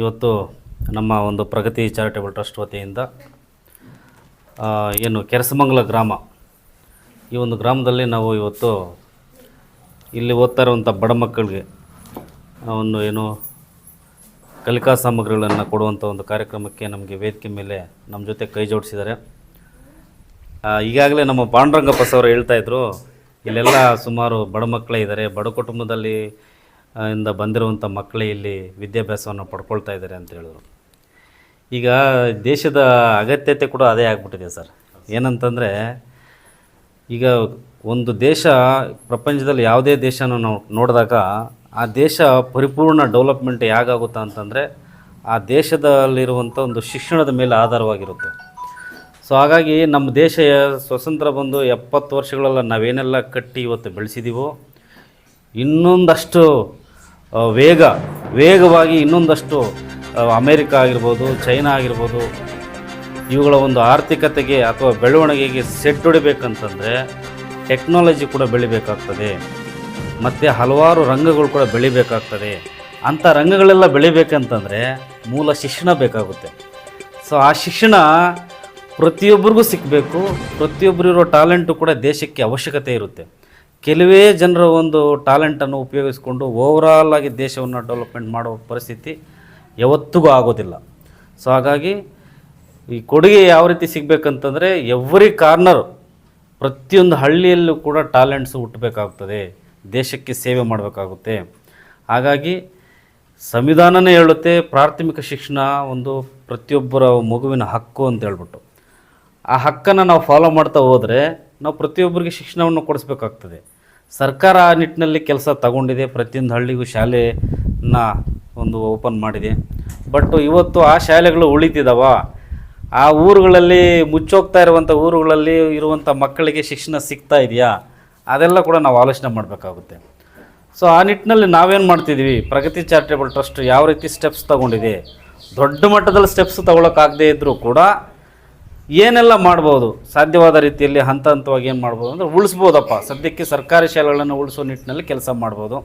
ಇವತ್ತು ನಮ್ಮ ಒಂದು ಪ್ರಗತಿ ಚಾರಿಟೇಬಲ್ ಟ್ರಸ್ಟ್ ವತಿಯಿಂದ ಏನು ಕೆರಸಮಂಗಲ ಗ್ರಾಮ, ಈ ಒಂದು ಗ್ರಾಮದಲ್ಲಿ ನಾವು ಇವತ್ತು ಇಲ್ಲಿ ಓದ್ತಾ ಇರುವಂಥ ಬಡ ಮಕ್ಕಳಿಗೆ ಒಂದು ಏನು ಕಲಿಕಾ ಸಾಮಗ್ರಿಗಳನ್ನು ಕೊಡುವಂಥ ಒಂದು ಕಾರ್ಯಕ್ರಮಕ್ಕೆ ನಮಗೆ ವೇದಿಕೆ ಮೇಲೆ ನಮ್ಮ ಜೊತೆ ಕೈ ಜೋಡಿಸಿದ್ದಾರೆ. ಈಗಾಗಲೇ ನಮ್ಮ ಪಾಂಡುರಂಗಪ್ಪ ಸರ್ ಹೇಳ್ತಾ ಇದ್ರು, ಇಲ್ಲೆಲ್ಲ ಸುಮಾರು ಬಡ ಮಕ್ಕಳೇ ಇದ್ದಾರೆ ಬಡ ಕುಟುಂಬದಲ್ಲಿ ಇಂದ ಬಂದಿರುವಂಥ ಮಕ್ಕಳೇ ಇಲ್ಲಿ ವಿದ್ಯಾಭ್ಯಾಸವನ್ನು ಪಡ್ಕೊಳ್ತಾ ಇದ್ದಾರೆ ಅಂತ ಹೇಳಿದ್ರು. ಈಗ ದೇಶದ ಅಗತ್ಯತೆ ಕೂಡ ಅದೇ ಆಗ್ಬಿಟ್ಟಿದೆ ಸರ್. ಏನಂತಂದರೆ, ಈಗ ಒಂದು ದೇಶ, ಪ್ರಪಂಚದಲ್ಲಿ ಯಾವುದೇ ದೇಶನ ನಾವು ನೋಡಿದಾಗ ಆ ದೇಶ ಪರಿಪೂರ್ಣ ಡೆವಲಪ್ಮೆಂಟ್ ಹೇಗಾಗುತ್ತಾ ಅಂತಂದರೆ, ಆ ದೇಶದಲ್ಲಿರುವಂಥ ಒಂದು ಶಿಕ್ಷಣದ ಮೇಲೆ ಆಧಾರವಾಗಿರುತ್ತೆ. ಸೊ ಹಾಗಾಗಿ ನಮ್ಮ ದೇಶ ಸ್ವತಂತ್ರ ಬಂದು ಎಪ್ಪತ್ತು ವರ್ಷಗಳೆಲ್ಲ ನಾವೇನೆಲ್ಲ ಕಟ್ಟಿ ಇವತ್ತು ಬೆಳೆಸಿದ್ದೀವೋ ಇನ್ನೊಂದಷ್ಟು ವೇಗ, ವೇಗವಾಗಿ ಇನ್ನೊಂದಷ್ಟು ಅಮೇರಿಕಾ ಆಗಿರ್ಬೋದು, ಚೈನಾ ಆಗಿರ್ಬೋದು, ಇವುಗಳ ಒಂದು ಆರ್ಥಿಕತೆಗೆ ಅಥವಾ ಬೆಳವಣಿಗೆಗೆ ಸೆಟ್ ಹೊಡಿಬೇಕಂತಂದರೆ ಟೆಕ್ನಾಲಜಿ ಕೂಡ ಬೆಳಿಬೇಕಾಗ್ತದೆ. ಮತ್ತು ಹಲವಾರು ರಂಗಗಳು ಕೂಡ ಬೆಳಿಬೇಕಾಗ್ತದೆ. ಅಂಥ ರಂಗಗಳೆಲ್ಲ ಬೆಳಿಬೇಕಂತಂದರೆ ಮೂಲ ಶಿಕ್ಷಣ ಬೇಕಾಗುತ್ತೆ. ಸೊ, ಆ ಶಿಕ್ಷಣ ಪ್ರತಿಯೊಬ್ಬರಿಗೂ ಸಿಕ್ಕಬೇಕು ಪ್ರತಿಯೊಬ್ಬರಿರೋ ಟ್ಯಾಲೆಂಟು ಕೂಡ ದೇಶಕ್ಕೆ ಅವಶ್ಯಕತೆ ಇರುತ್ತೆ. ಕೆಲವೇ ಜನರ ಒಂದು ಟ್ಯಾಲೆಂಟನ್ನು ಉಪಯೋಗಿಸ್ಕೊಂಡು ಓವರಾಲ್ ಆಗಿ ದೇಶವನ್ನು ಡೆವಲಪ್ಮೆಂಟ್ ಮಾಡೋ ಪರಿಸ್ಥಿತಿ ಯಾವತ್ತಿಗೂ ಆಗೋದಿಲ್ಲ. ಸೊ ಹಾಗಾಗಿ ಈ ಕೊಡುಗೆ ಯಾವ ರೀತಿ ಸಿಗಬೇಕಂತಂದರೆ ಎವ್ರಿ ಕಾರ್ನರ್ ಪ್ರತಿಯೊಂದು ಹಳ್ಳಿಯಲ್ಲೂ ಕೂಡ ಟ್ಯಾಲೆಂಟ್ಸು ಹುಟ್ಟಬೇಕಾಗ್ತದೆ. ದೇಶಕ್ಕೆ ಸೇವೆ ಮಾಡಬೇಕಾಗುತ್ತೆ. ಹಾಗಾಗಿ ಸಂವಿಧಾನನೇ ಹೇಳುತ್ತೆ ಪ್ರಾಥಮಿಕ ಶಿಕ್ಷಣ ಒಂದು ಪ್ರತಿಯೊಬ್ಬರ ಮಗುವಿನ ಹಕ್ಕು ಅಂತ ಹೇಳ್ಬಿಟ್ಟು. ಆ ಹಕ್ಕನ್ನು ನಾವು ಫಾಲೋ ಮಾಡ್ತಾ ಹೋದರೆ ನಾವು ಪ್ರತಿಯೊಬ್ಬರಿಗೆ ಶಿಕ್ಷಣವನ್ನು ಕೊಡಿಸ್ಬೇಕಾಗ್ತದೆ. ಸರ್ಕಾರ ಆ ನಿಟ್ಟಿನಲ್ಲಿ ಕೆಲಸ ತಗೊಂಡಿದೆ. ಪ್ರತಿಯೊಂದು ಹಳ್ಳಿಗೂ ಶಾಲೆನ ಒಂದು ಓಪನ್ ಮಾಡಿದೆ. ಬಟ್ ಇವತ್ತು ಆ ಶಾಲೆಗಳು ಉಳಿತಿದ್ದಾವ ಆ ಊರುಗಳಲ್ಲಿ ಮುಚ್ಚೋಗ್ತಾ ಇರುವಂಥ ಊರುಗಳಲ್ಲಿ ಇರುವಂಥ ಮಕ್ಕಳಿಗೆ ಶಿಕ್ಷಣ ಸಿಗ್ತಾ ಇದೆಯಾ? ಅದೆಲ್ಲ ಕೂಡ ನಾವು ಆಲೋಚನೆ ಮಾಡಬೇಕಾಗುತ್ತೆ. ಸೊ ಆ ನಿಟ್ಟಿನಲ್ಲಿ ನಾವೇನು ಮಾಡ್ತಿದ್ದೀವಿ ಪ್ರಗತಿ ಚಾರಿಟೇಬಲ್ ಟ್ರಸ್ಟ್ ಯಾವ ರೀತಿ ಸ್ಟೆಪ್ಸ್ ತಗೊಂಡಿದೆ? ದೊಡ್ಡ ಮಟ್ಟದಲ್ಲಿ ಸ್ಟೆಪ್ಸ್ ತಗೊಳಕ್ಕಾಗದೇ ಇದ್ದರೂ ಕೂಡ ಏನೆಲ್ಲ ಮಾಡ್ಬೋದು? ಸಾಧ್ಯವಾದ ರೀತಿಯಲ್ಲಿ ಹಂತ ಹಂತವಾಗಿ ಏನು ಮಾಡ್ಬೋದು ಅಂದರೆ ಉಳಿಸ್ಬೋದಪ್ಪ. ಸದ್ಯಕ್ಕೆ ಸರ್ಕಾರಿ ಶಾಲೆಗಳನ್ನು ಉಳಿಸೋ ನಿಟ್ಟಿನಲ್ಲಿ ಕೆಲಸ ಮಾಡ್ಬೋದು.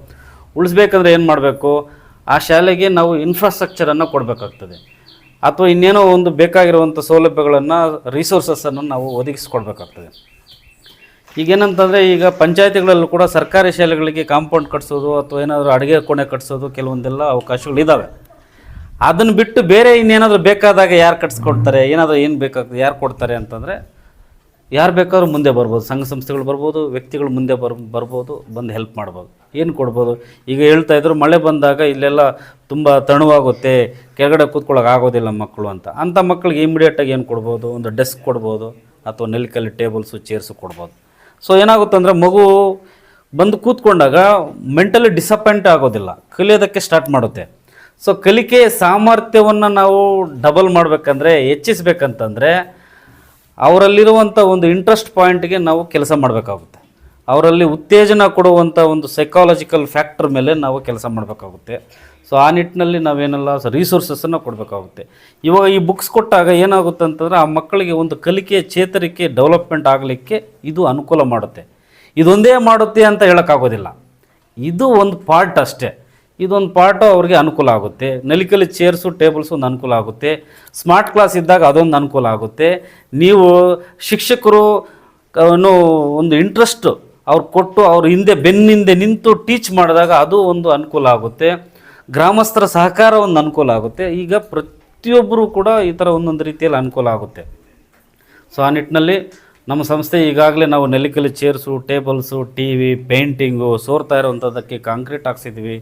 ಉಳಿಸ್ಬೇಕಂದ್ರೆ ಏನು ಮಾಡಬೇಕು? ಆ ಶಾಲೆಗೆ ನಾವು ಇನ್ಫ್ರಾಸ್ಟ್ರಕ್ಚರನ್ನು ಕೊಡಬೇಕಾಗ್ತದೆ. ಅಥವಾ ಇನ್ನೇನೋ ಒಂದು ಬೇಕಾಗಿರುವಂಥ ಸೌಲಭ್ಯಗಳನ್ನು ರಿಸೋರ್ಸಸ್ಸನ್ನು ನಾವು ಒದಗಿಸ್ಕೊಡ್ಬೇಕಾಗ್ತದೆ. ಈಗೇನಂತಂದರೆ ಈಗ ಪಂಚಾಯತಿಗಳಲ್ಲೂ ಕೂಡ ಸರ್ಕಾರಿ ಶಾಲೆಗಳಿಗೆ ಕಾಂಪೌಂಡ್ ಕಟ್ಸೋದು ಅಥವಾ ಏನಾದರೂ ಅಡುಗೆ ಕೋಣೆ ಕಟ್ಸೋದು ಕೆಲವೊಂದೆಲ್ಲ ಅವಕಾಶಗಳಿದ್ದಾವೆ ಅದನ್ನು ಬಿಟ್ಟು ಬೇರೆ ಇನ್ನೇನಾದರೂ ಬೇಕಾದಾಗ ಯಾರು ಕಟ್ಸ್ಕೊಡ್ತಾರೆ? ಏನಾದರೂ ಏನು ಬೇಕಾಗ್ತದೆ? ಯಾರು ಕೊಡ್ತಾರೆ ಅಂತಂದರೆ ಯಾರು ಬೇಕಾದ್ರೂ ಮುಂದೆ ಬರ್ಬೋದು. ಸಂಘ ಸಂಸ್ಥೆಗಳು ಬರ್ಬೋದು, ವ್ಯಕ್ತಿಗಳು ಮುಂದೆ ಬರ್, ಬರ್ಬೋದು, ಬಂದು ಹೆಲ್ಪ್ ಮಾಡ್ಬೋದು. ಏನು ಕೊಡ್ಬೋದು? ಈಗ ಹೇಳ್ತಾ ಇದ್ರು ಮಳೆ ಬಂದಾಗ ಇಲ್ಲೆಲ್ಲ ತುಂಬ ತಣುವಾಗುತ್ತೆ, ಕೆಳಗಡೆ ಕೂತ್ಕೊಳ್ಳೋಕೆ ಆಗೋದಿಲ್ಲ ಮಕ್ಕಳು ಅಂತ. ಅಂಥ ಮಕ್ಕಳಿಗೆ ಇಮಿಡಿಯೇಟಾಗಿ ಏನು ಕೊಡ್ಬೋದು? ಒಂದು ಡೆಸ್ಕ್ ಕೊಡ್ಬೋದು ಅಥವಾ ನೆಲಕಲ್ಲಿ ಟೇಬಲ್ಸು ಚೇರ್ಸು ಕೊಡ್ಬೋದು. ಸೊ ಏನಾಗುತ್ತೆ ಮಗು ಬಂದು ಕೂತ್ಕೊಂಡಾಗ ಮೆಂಟಲಿ ಡಿಸಪಾಯಿಂಟ್ ಆಗೋದಿಲ್ಲ. ಕಲಿಯೋದಕ್ಕೆ ಸ್ಟಾರ್ಟ್ ಮಾಡುತ್ತೆ. ಸೊ ಕಲಿಕೆಯ ಸಾಮರ್ಥ್ಯವನ್ನು ನಾವು ಡಬಲ್ ಮಾಡಬೇಕಂದ್ರೆ, ಹೆಚ್ಚಿಸ್ಬೇಕಂತಂದರೆ ಅವರಲ್ಲಿರುವಂಥ ಒಂದು ಇಂಟ್ರೆಸ್ಟ್ ಪಾಯಿಂಟ್ಗೆ ನಾವು ಕೆಲಸ ಮಾಡಬೇಕಾಗುತ್ತೆ. ಅವರಲ್ಲಿ ಉತ್ತೇಜನ ಕೊಡುವಂಥ ಒಂದು ಸೈಕಾಲಜಿಕಲ್ ಫ್ಯಾಕ್ಟರ್ ಮೇಲೆ ನಾವು ಕೆಲಸ ಮಾಡಬೇಕಾಗುತ್ತೆ. ಸೊ ಆ ನಿಟ್ಟಿನಲ್ಲಿ ನಾವೇನೆಲ್ಲ ರಿಸೋರ್ಸಸ್ಸನ್ನು ಕೊಡಬೇಕಾಗುತ್ತೆ. ಇವಾಗ ಈ ಬುಕ್ಸ್ ಕೊಟ್ಟಾಗ ಏನಾಗುತ್ತೆ ಅಂತಂದರೆ ಆ ಮಕ್ಕಳಿಗೆ ಒಂದು ಕಲಿಕೆಯ ಚೇತರಿಕೆ ಡೆವಲಪ್ಮೆಂಟ್ ಆಗಲಿಕ್ಕೆ ಇದು ಅನುಕೂಲ ಮಾಡುತ್ತೆ. ಇದೊಂದೇ ಮಾಡುತ್ತೆ ಅಂತ ಹೇಳೋಕ್ಕಾಗೋದಿಲ್ಲ. ಇದು ಒಂದು ಪಾರ್ಟ್ ಅಷ್ಟೇ. ಇದೊಂದು ಪಾರ್ಟು ಅವ್ರಿಗೆ ಅನುಕೂಲ ಆಗುತ್ತೆ. ನಲಿಕಲಿ ಚೇರ್ಸು, ಟೇಬಲ್ಸು ಒಂದು ಅನುಕೂಲ ಆಗುತ್ತೆ. ಸ್ಮಾರ್ಟ್ ಕ್ಲಾಸ್ ಇದ್ದಾಗ ಅದೊಂದು ಅನುಕೂಲ ಆಗುತ್ತೆ. ನೀವು ಶಿಕ್ಷಕರು ಒಂದು ಇಂಟ್ರೆಸ್ಟು ಅವ್ರು ಕೊಟ್ಟು ಅವ್ರ ಹಿಂದೆ ಬೆನ್ನಿಂದೆ ನಿಂತು ಟೀಚ್ ಮಾಡಿದಾಗ ಅದು ಒಂದು ಅನುಕೂಲ ಆಗುತ್ತೆ. ಗ್ರಾಮಸ್ಥರ ಸಹಕಾರ ಒಂದು ಅನುಕೂಲ ಆಗುತ್ತೆ. ಈಗ ಪ್ರತಿಯೊಬ್ಬರು ಕೂಡ ಈ ಥರ ಒಂದೊಂದು ರೀತಿಯಲ್ಲಿ ಅನುಕೂಲ ಆಗುತ್ತೆ. ಸೊ ಆ ನಿಟ್ಟಿನಲ್ಲಿ ನಮ್ಮ ಸಂಸ್ಥೆ ಈಗಾಗಲೇ ನಾವು ನೆಲಿಕಲಿ chairs, tables T V painting ಸೋರ್ತಾ ಇರೋವಂಥದ್ದಕ್ಕೆ ಕಾಂಕ್ರೀಟ್ ಹಾಕ್ಸಿದ್ವಿ.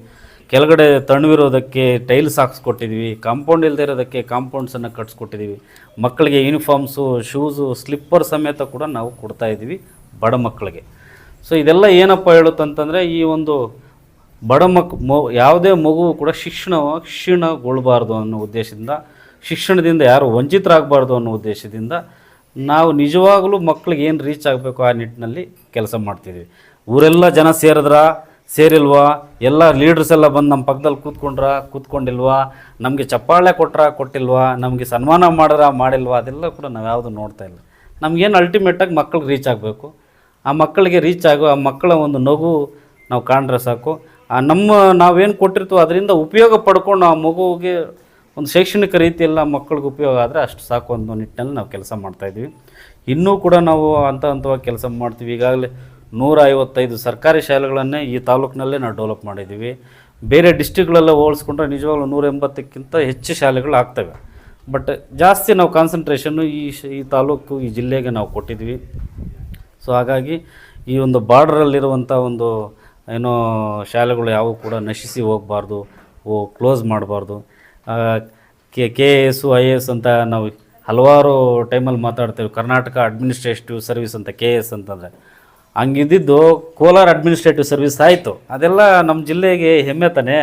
ಕೆಳಗಡೆ ತಣ್ಣವಿರೋದಕ್ಕೆ ಟೈಲ್ಸ್ ಹಾಕ್ಸ್ಕೊಟ್ಟಿದ್ವಿ, ಕಾಂಪೌಂಡ್ ಇಲ್ಲದೇ ಇರೋದಕ್ಕೆ ಕಾಂಪೌಂಡ್ಸನ್ನು ಕಟ್ಸ್ಕೊಟ್ಟಿದ್ದೀವಿ ಮಕ್ಕಳಿಗೆ ಯೂನಿಫಾರ್ಮ್ಸು ಶೂಸು ಸ್ಲಿಪ್ಪರ್ ಸಮೇತ ಕೂಡ ನಾವು ಕೊಡ್ತಾ ಇದ್ದೀವಿ ಬಡ ಮಕ್ಕಳಿಗೆ. ಸೊ ಇದೆಲ್ಲ ಏನಪ್ಪ ಹೇಳುತ್ತಂತಂದರೆ, ಈ ಒಂದು ಬಡ ಮಕ್ ಯಾವುದೇ ಮಗು ಕೂಡ ಶಿಕ್ಷಣ ಕ್ಷೀಣಗೊಳ್ಬಾರ್ದು ಅನ್ನೋ ಉದ್ದೇಶದಿಂದ, ಶಿಕ್ಷಣದಿಂದ ಯಾರು ವಂಚಿತರಾಗಬಾರ್ದು ಅನ್ನೋ ಉದ್ದೇಶದಿಂದ ನಾವು ನಿಜವಾಗಲೂ ಮಕ್ಕಳಿಗೆ ಏನು ರೀಚ್ ಆಗಬೇಕು ಆ ನಿಟ್ಟಿನಲ್ಲಿ ಕೆಲಸ ಮಾಡ್ತಿದ್ದೀವಿ ಊರೆಲ್ಲ ಜನ ಸೇರಿದ್ರಾ? ಸೇರಿಲ್ವಾ? ಎಲ್ಲ ಲೀಡರ್ಸ್ ಎಲ್ಲ ಬಂದು ನಮ್ಮ ಪಕ್ಕದಲ್ಲಿ ಕೂತ್ಕೊಂಡ್ರ? ಕೂತ್ಕೊಂಡಿಲ್ವಾ? ನಮಗೆ ಚಪ್ಪಾಳೆ ಕೊಟ್ರ, ಕೊಟ್ಟಿಲ್ವಾ? ನಮಗೆ ಸನ್ಮಾನ ಮಾಡ್ರ, ಮಾಡಿಲ್ವಾ? ಅದೆಲ್ಲ ಕೂಡ ನಾವು ಯಾವುದು ನೋಡ್ತಾ ಇಲ್ಲ. ನಮಗೇನು ಅಲ್ಟಿಮೇಟಾಗಿ ಮಕ್ಕಳಿಗೆ ರೀಚ್ ಆಗಬೇಕು. ಆ ಮಕ್ಕಳಿಗೆ ರೀಚ್ ಆಗೋ, ಆ ಮಕ್ಕಳ ಒಂದು ನಗು ನಾವು ಕಾಣ್ರೆ ಸಾಕು. ಆ ನಮ್ಮ ನಾವೇನು ಕೊಟ್ಟಿರ್ತೀವೋ ಅದರಿಂದ ಉಪಯೋಗ ಪಡ್ಕೊಂಡು ಆ ಮಗುವಿಗೆ ಒಂದು ಶೈಕ್ಷಣಿಕ ರೀತಿಯೆಲ್ಲ ಮಕ್ಕಳಿಗೆ ಉಪಯೋಗ ಆದರೆ ಅಷ್ಟು ಸಾಕು ಅನ್ನೋ ನಿಟ್ಟಿನಲ್ಲಿ ನಾವು ಕೆಲಸ ಮಾಡ್ತಾಯಿದ್ವಿ ಇನ್ನೂ ಕೂಡ ನಾವು ಹಂತ ಹಂತವಾಗಿ ಕೆಲಸ ಮಾಡ್ತೀವಿ. ಈಗಾಗಲೇ ನೂರ ಐವತ್ತೈದು ಸರ್ಕಾರಿ ಶಾಲೆಗಳನ್ನೇ ಈ ತಾಲೂಕಿನಲ್ಲೇ ನಾವು ಡೆವಲಪ್ ಮಾಡಿದ್ದೀವಿ. ಬೇರೆ ಡಿಸ್ಟಿಕ್ಗಳೆಲ್ಲ ಹೋಲಿಸ್ಕೊಂಡ್ರೆ ನಿಜವಾಗ್ಲೂ ನೂರ ಎಂಬತ್ತಕ್ಕಿಂತ ಹೆಚ್ಚು ಶಾಲೆಗಳು ಆಗ್ತವೆ. ಬಟ್ ಜಾಸ್ತಿ ನಾವು ಕಾನ್ಸಂಟ್ರೇಷನ್ನು ಈ ಈ ತಾಲೂಕು, ಈ ಜಿಲ್ಲೆಗೆ ನಾವು ಕೊಟ್ಟಿದ್ವಿ ಸೊ ಹಾಗಾಗಿ ಈ ಒಂದು ಬಾರ್ಡ್ರಲ್ಲಿರುವಂಥ ಒಂದು ಏನೋ ಶಾಲೆಗಳು ಯಾವುವು ಕೂಡ ನಶಿಸಿ ಹೋಗಬಾರ್ದು, ಓ ಕ್ಲೋಸ್ ಮಾಡಬಾರ್ದು. K K A S I A S ಅಂತ ನಾವು ಹಲವಾರು ಟೈಮಲ್ಲಿ ಮಾತಾಡ್ತೇವೆ. ಕರ್ನಾಟಕ ಅಡ್ಮಿನಿಸ್ಟ್ರೇಟಿವ್ ಸರ್ವಿಸ್ ಅಂತ ಕೆ ಎ ಎಸ್ ಅಂತಂದರೆ. ಹಂಗಿದ್ದಿದ್ದು ಕೋಲಾರ ಅಡ್ಮಿನಿಸ್ಟ್ರೇಟಿವ್ ಸರ್ವಿಸ್ ಆಯಿತು. ಅದೆಲ್ಲ ನಮ್ಮ ಜಿಲ್ಲೆಗೆ ಹೆಮ್ಮೆ ತಾನೆ.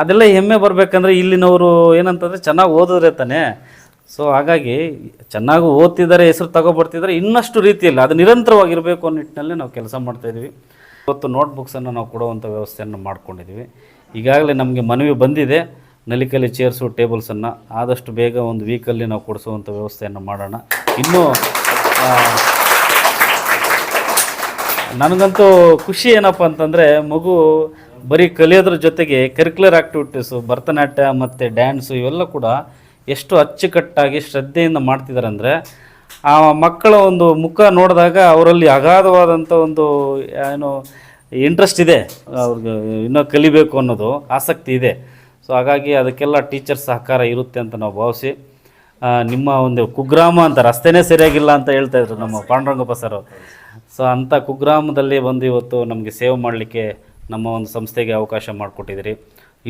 ಅದೆಲ್ಲ ಹೆಮ್ಮೆ ಬರಬೇಕಂದ್ರೆ ಇಲ್ಲಿನವರು ಏನಂತಂದರೆ ಚೆನ್ನಾಗಿ ಓದಿದ್ರೆ ತಾನೆ. ಸೊ ಹಾಗಾಗಿ ಚೆನ್ನಾಗಿ ಓದ್ತಿದ್ದಾರೆ, ಹೆಸರು ತಗೊಬರ್ತಿದ್ದಾರೆ, ಇನ್ನಷ್ಟು ರೀತಿಯಲ್ಲಿ ಅದು ನಿರಂತರವಾಗಿರಬೇಕು ಅನ್ನೋ ನಿಟ್ಟಿನಲ್ಲಿ ನಾವು ಕೆಲಸ ಮಾಡ್ತಾಯಿದ್ವಿ ಇವತ್ತು ನೋಟ್ಬುಕ್ಸನ್ನು ನಾವು ಕೊಡುವಂಥ ವ್ಯವಸ್ಥೆಯನ್ನು ಮಾಡ್ಕೊಂಡಿದ್ದೀವಿ. ಈಗಾಗಲೇ ನಮಗೆ ಮನವಿ ಬಂದಿದೆ. ನಲಿಕಲಿ ಚೇರ್ಸು ಟೇಬಲ್ಸನ್ನು ಆದಷ್ಟು ಬೇಗ ಒಂದು ವೀಕಲ್ಲಿ ನಾವು ಕೊಡಿಸುವಂಥ ವ್ಯವಸ್ಥೆಯನ್ನು ಮಾಡೋಣ. ಇನ್ನೂ ನನಗಂತೂ ಖುಷಿ ಏನಪ್ಪ ಅಂತಂದರೆ ಮಗು ಬರೀ ಕಲಿಯೋದ್ರ ಜೊತೆಗೆ ಕರಿಕ್ಯುಲರ್ ಆ್ಯಕ್ಟಿವಿಟೀಸು ಭರತನಾಟ್ಯ ಮತ್ತು ಡ್ಯಾನ್ಸು ಇವೆಲ್ಲ ಕೂಡ ಎಷ್ಟು ಅಚ್ಚುಕಟ್ಟಾಗಿ ಶ್ರದ್ಧೆಯಿಂದ ಮಾಡ್ತಿದ್ದಾರೆ ಅಂದರೆ ಆ ಮಕ್ಕಳ ಒಂದು ಮುಖ ನೋಡಿದಾಗ ಅವರಲ್ಲಿ ಅಗಾಧವಾದಂಥ ಒಂದು, ಏನು ಇಂಟ್ರೆಸ್ಟ್ ಇದೆ, ಅವ್ರಿಗೆ ಇನ್ನೂ ಕಲಿಬೇಕು ಅನ್ನೋದು ಆಸಕ್ತಿ ಇದೆ. ಸೊ ಹಾಗಾಗಿ ಅದಕ್ಕೆಲ್ಲ ಟೀಚರ್ ಸಹಕಾರ ಇರುತ್ತೆ ಅಂತ ನಾವು ಭಾವಿಸಿ ನಿಮ್ಮ ಒಂದು ಕುಗ್ರಾಮ ಅಂತ ರಸ್ತೆನೇ ಸರಿಯಾಗಿಲ್ಲ ಅಂತ ಹೇಳ್ತಾಯಿದ್ರು ನಮ್ಮ ಪಾಂಡುರಂಗಪ್ಪ ಸರ್ ಸೊ ಅಂಥ ಕುಗ್ರಾಮದಲ್ಲಿ ಬಂದು ಇವತ್ತು ನಮಗೆ ಸೇವ್ ಮಾಡಲಿಕ್ಕೆ ನಮ್ಮ ಒಂದು ಸಂಸ್ಥೆಗೆ ಅವಕಾಶ ಮಾಡಿಕೊಟ್ಟಿದ್ದೀರಿ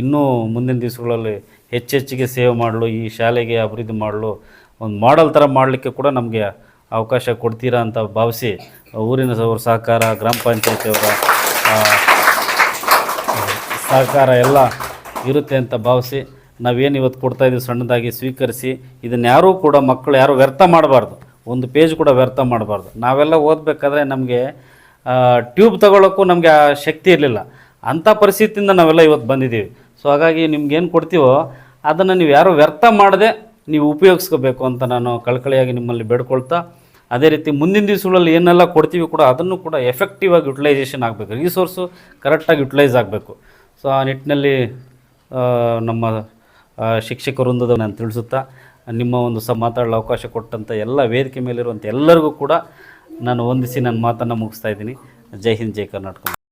ಇನ್ನೂ ಮುಂದಿನ ದಿವಸಗಳಲ್ಲಿ ಹೆಚ್ಚೆಚ್ಚಿಗೆ ಸೇವ್ ಮಾಡಲು, ಈ ಶಾಲೆಗೆ ಅಭಿವೃದ್ಧಿ ಮಾಡಲು, ಒಂದು ಮಾಡಲ್ ಥರ ಮಾಡಲಿಕ್ಕೆ ಕೂಡ ನಮಗೆ ಅವಕಾಶ ಕೊಡ್ತೀರಾ ಅಂತ ಭಾವಿಸಿ ಊರಿನ ಅವ್ರ ಸಹಕಾರ, ಗ್ರಾಮ ಪಂಚಾಯತಿಯವರ ಸಹಕಾರ ಎಲ್ಲ ಇರುತ್ತೆ ಅಂತ ಭಾವಿಸಿ ನಾವೇನು ಇವತ್ತು ಕೊಡ್ತಾ ಇದ್ದೀವಿ ಸಣ್ಣದಾಗಿ ಸ್ವೀಕರಿಸಿ, ಇದನ್ನು ಯಾರೂ ಕೂಡ ಮಕ್ಕಳು ಯಾರೂ ವ್ಯರ್ಥ ಮಾಡಬಾರ್ದು. ಒಂದು ಪೇಜ್ ಕೂಡ ವ್ಯರ್ಥ ಮಾಡಬಾರ್ದು. ನಾವೆಲ್ಲ ಓದಬೇಕಾದ್ರೆ ನಮಗೆ ಟ್ಯೂಬ್ ತಗೊಳ್ಳೋಕ್ಕೂ ನಮಗೆ ಆ ಶಕ್ತಿ ಇರಲಿಲ್ಲ. ಅಂಥ ಪರಿಸ್ಥಿತಿಯಿಂದ ನಾವೆಲ್ಲ ಇವತ್ತು ಬಂದಿದ್ದೀವಿ. ಸೊ, ಹಾಗಾಗಿ ನಿಮ್ಗೇನು ಕೊಡ್ತೀವೋ ಅದನ್ನು ನೀವು ಯಾರು ವ್ಯರ್ಥ ಮಾಡದೆ ನೀವು ಉಪಯೋಗಿಸ್ಕೋಬೇಕು ಅಂತ ನಾನು ಕಳಕಳಿಯಾಗಿ ನಿಮ್ಮಲ್ಲಿ ಬೇಡ್ಕೊಳ್ತಾ, ಅದೇ ರೀತಿ ಮುಂದಿನ ದಿವಸಗಳಲ್ಲಿ ಏನೆಲ್ಲ ಕೊಡ್ತೀವಿ ಕೂಡ ಅದನ್ನು ಕೂಡ ಎಫೆಕ್ಟಿವ್ ಆಗಿ ಯುಟಿಲೈಸೇಷನ್ ಆಗಬೇಕು. ರಿಸೋರ್ಸು ಕರೆಕ್ಟಾಗಿ ಯುಟಿಲೈಸ್ ಆಗಬೇಕು. ಸೊ, ಆ ನಿಟ್ಟಿನಲ್ಲಿ ನಮ್ಮ ಶಿಕ್ಷಕ ವೃಂದದ ನಾನು ತಿಳಿಸುತ್ತಾ ನಿಮ್ಮ ಒಂದು ಸ ಮಾತಾಡಲು ಅವಕಾಶ ಕೊಟ್ಟಂಥ ಎಲ್ಲ ವೇದಿಕೆ ಮೇಲಿರುವಂಥ ಎಲ್ಲರಿಗೂ ಕೂಡ ನಾನು ವಂದಿಸಿ ನನ್ನ ಮಾತನ್ನು ಮುಗಿಸ್ತಾ ಇದ್ದೀನಿ. ಜೈ ಹಿಂದ್, ಜೈ ಕರ್ನಾಟಕ.